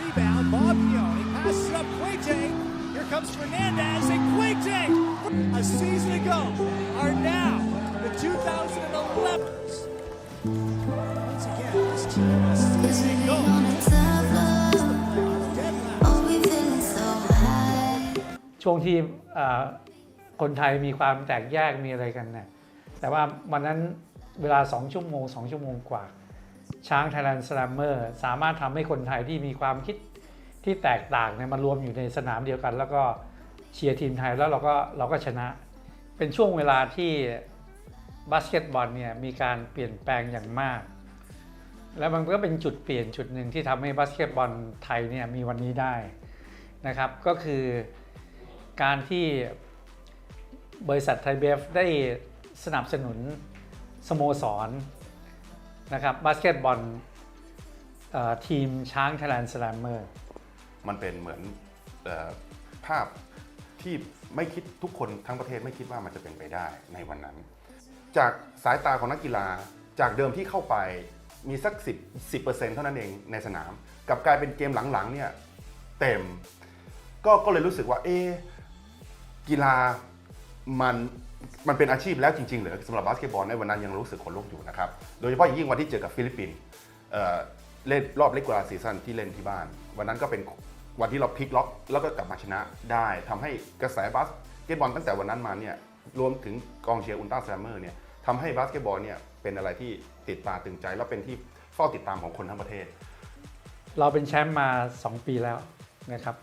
rebound. Bobbione passes up Quete. Here comes Fernandez and Quete. A season ago are now the 2011s. Once again, this team a season ago. Dead last. ช่วงที่เอ่อคนไทยมีความแตกแยกมีอะไรกันนะแต่ว่าวันนั้นเวลา2ชั่วโมง2ชั่วโมงกว่า ช้างไทยแลนด์สแลมเมอร์สามารถทำให้คนไทยที่มีความคิดที่แตกต่างเนี่ยมารวมอยู่ในสนามเดียวกัน แล้วก็เชียร์ทีมไทยแล้วเราก็เราก็ชนะ เป็นช่วงเวลาที่บาสเกตบอลเนี่ยมีการเปลี่ยนแปลงอย่างมาก แล้วมันก็เป็นจุดเปลี่ยนจุดหนึ่งที่ทำให้บาสเกตบอลไทยเนี่ยมีวันนี้ได้นะครับก็คือการที่บริษัทไทยเบฟได้สนับสนุนสโมสร นะครับบาสเกตบอลทีมช้างไทยแลนด์สแลมเมอร์มันเป็นเหมือนอภาพที่ไม่คิดทุกคนทั้งประเทศไม่คิดว่ามันจะเป็นไปได้ในวันนั้น จากสายตาของนักกีฬาจากเดิมที่เข้าไปมีสัก 10 10%เท่านั้นเองในสนาม กับกลายเป็นเกมหลังๆเนี่ยเต็มก็ก็เลยรู้สึกว่าเอกีฬามัน มันเป็นอาชีพแล้วจริงๆเหรือสำหรับบาสเกตบอลในวันนั้นยังรู้สึกขนลุกอยู่นะครับ โดยเฉพาะอย่างยิ่งวันที่เจอกับฟิลิปปินส์เอ่อเล่นรอบเล็กกว่าซีซั่นที่เล่นที่บ้าน วันนั้นก็เป็นวันที่เราพลิกล็อกแล้วก็กลับมาชนะได้ทำให้กระแสบาสเกตบอลตั้งแต่วันนั้นมาเนี่ยรวมถึงกองเชียร์อุลตร้าแซมเมอร์เนี่ยทำให้บาสเกตบอลเนี่ยเป็นอะไรที่ติดตาตึงใจ แล้วเป็นที่เฝ้าติดตามของคนทั้งประเทศ เราเป็นแชมป์มา 2 ปีแล้วนะครับ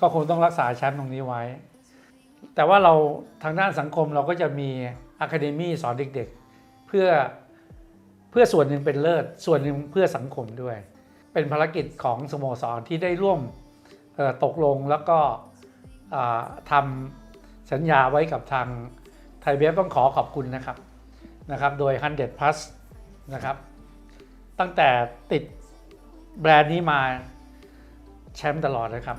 ก็คงต้องรักษาแชมป์ตรงนี้ไว้ แต่ว่าเราทางด้านสังคมเราก็จะมีอะคาเดมี่สอนเด็กๆ เพื่อเพื่อส่วนหนึ่งเป็นเลิศ ส่วนหนึ่งเพื่อสังคมด้วย เป็นภารกิจของสโมสรที่ได้ร่วมตกลงแล้วก็ทำสัญญาไว้กับทางไทยเบฟต้องขอขอบคุณนะครับนะครับ โดย 100 plus นะครับ ตั้งแต่ติดแบรนด์นี้มาแชมป์ตลอดนะครับ